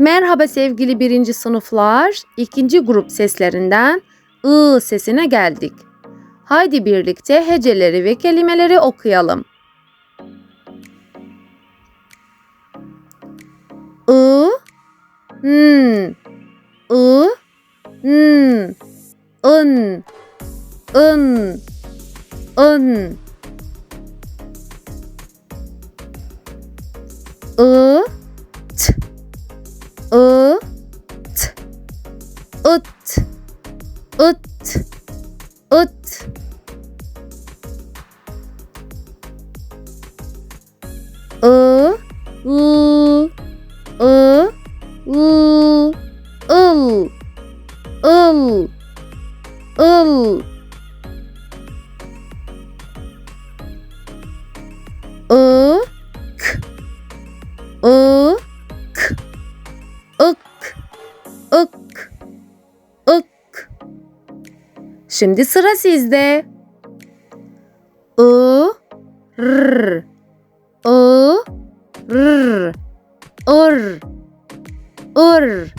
Merhaba sevgili birinci sınıflar. İkinci grup seslerinden ı sesine geldik. Haydi birlikte heceleri ve kelimeleri okuyalım. I, n, I, n, ın, ın, ın. I, L, I, l, ıl, ıl, ıl. I, k, I, k, ık, ık, ık. Şimdi sıra sizde. I, r, r, ır, ır,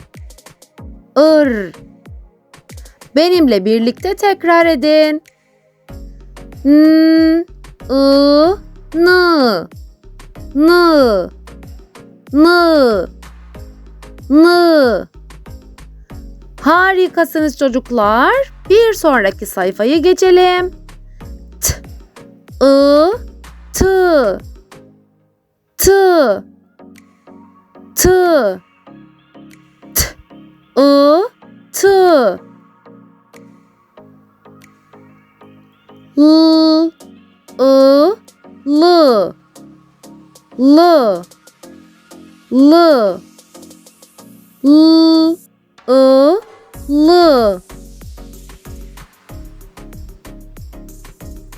ır. Benimle birlikte tekrar edin. N, I, n, n, n, n. Harikasınız çocuklar. Bir sonraki sayfayı geçelim. T, I, t, t, t, t, I, t. L, I, l, l, l, l, I, l.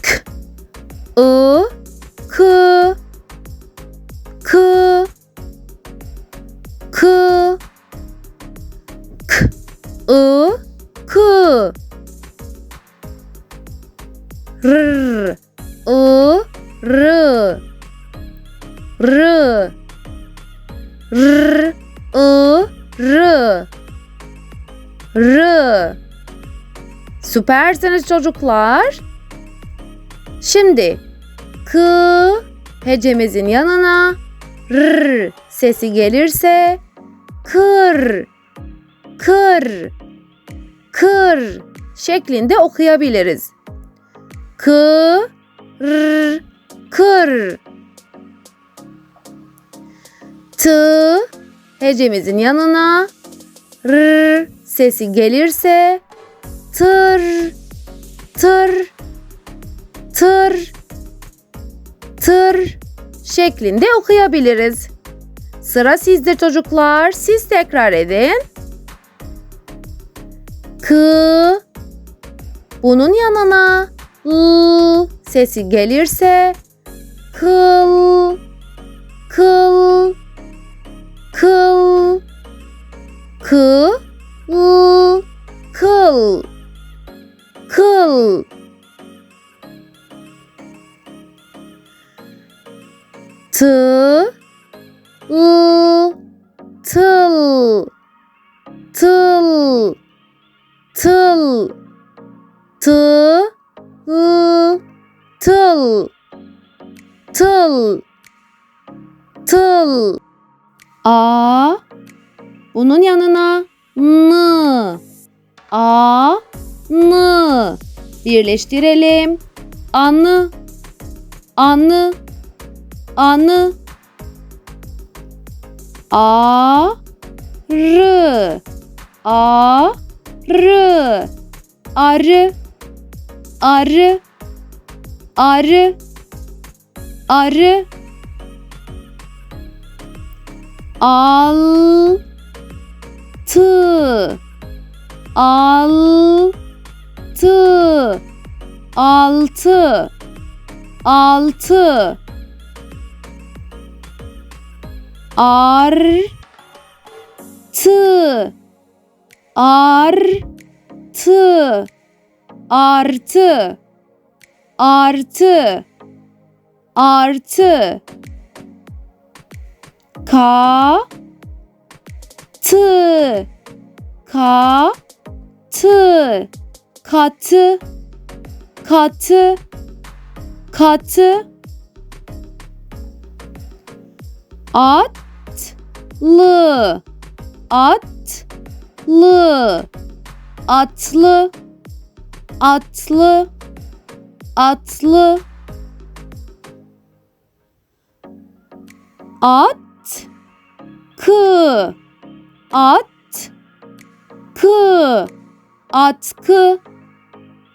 K, I, r. Süpersiniz çocuklar. Şimdi k hecemizin yanına r sesi gelirse kır, kır, kır şeklinde okuyabiliriz. Kır, kır. T hecemizin yanına r sesi gelirse tır, tır, tır, tır şeklinde okuyabiliriz. Sıra sizde çocuklar. Siz tekrar edin. K bunun yanına l sesi gelirse kıl, kıl, kıl, kı, l, kıl, kıl. T, l, tıl, tıl, tıl, tı, l, tıl, tıl, tıl. A, bunun yanına n, a, n. Birleştirelim. Anı, anı, anı. A, r, a, r, arı, arı, arı, arı. Al, tı, al, tı, altı, altı. Ar, tı, ar, tı, artı, artı, artı. Ka, tı ka tı katı. Katı. Katı. Atlı. Atlı. Atlı. Atlı. Atlı. At. Kı at kı. Atkı.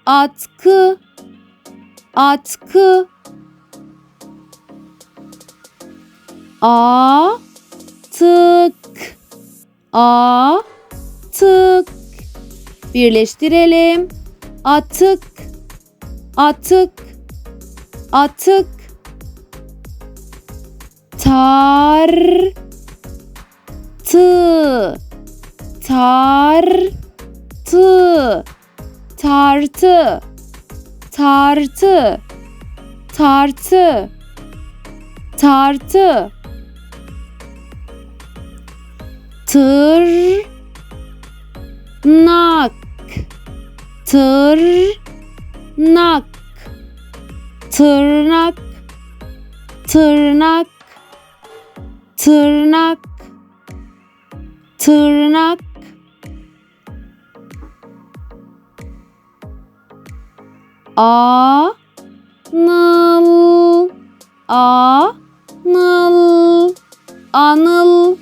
Atkı. Atkı. A tık a tık birleştirelim. Atık. Atık. Atık. Tar tı tar tı tartı. Tartı. Tartı. Tartı. Tır nak tır nak tırnak. Tırnak. Tırnak tırnak. A nıl a nıl anıl.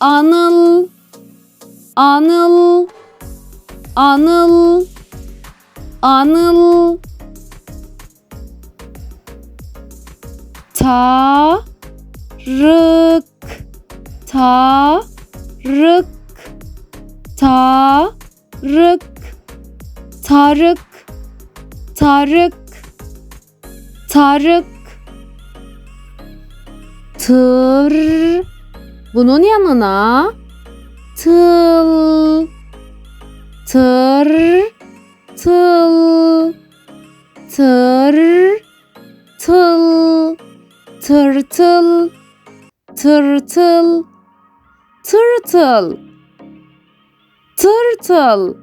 Anıl. Anıl. Anıl. Anıl. Ta rık ta rık ta rık tarık tarık tarık. Tır. Bunun yanına tıl. Tır. Tıl. Tır. Tıl. Tırtıl. Tırtıl tırtıl. Tırtıl.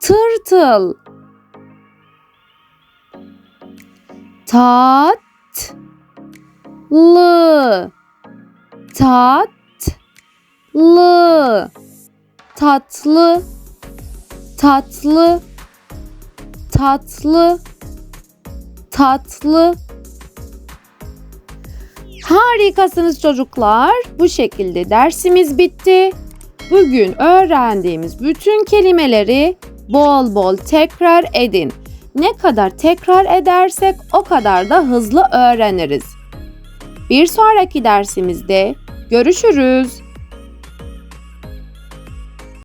Tırtıl. Tat lı tat lı tatlı. Tatlı. Tatlı. Tatlı Harikasınız çocuklar. Bu şekilde dersimiz bitti. Bugün öğrendiğimiz bütün kelimeleri bol bol tekrar edin. Ne kadar tekrar edersek o kadar da hızlı öğreniriz. Bir sonraki dersimizde görüşürüz.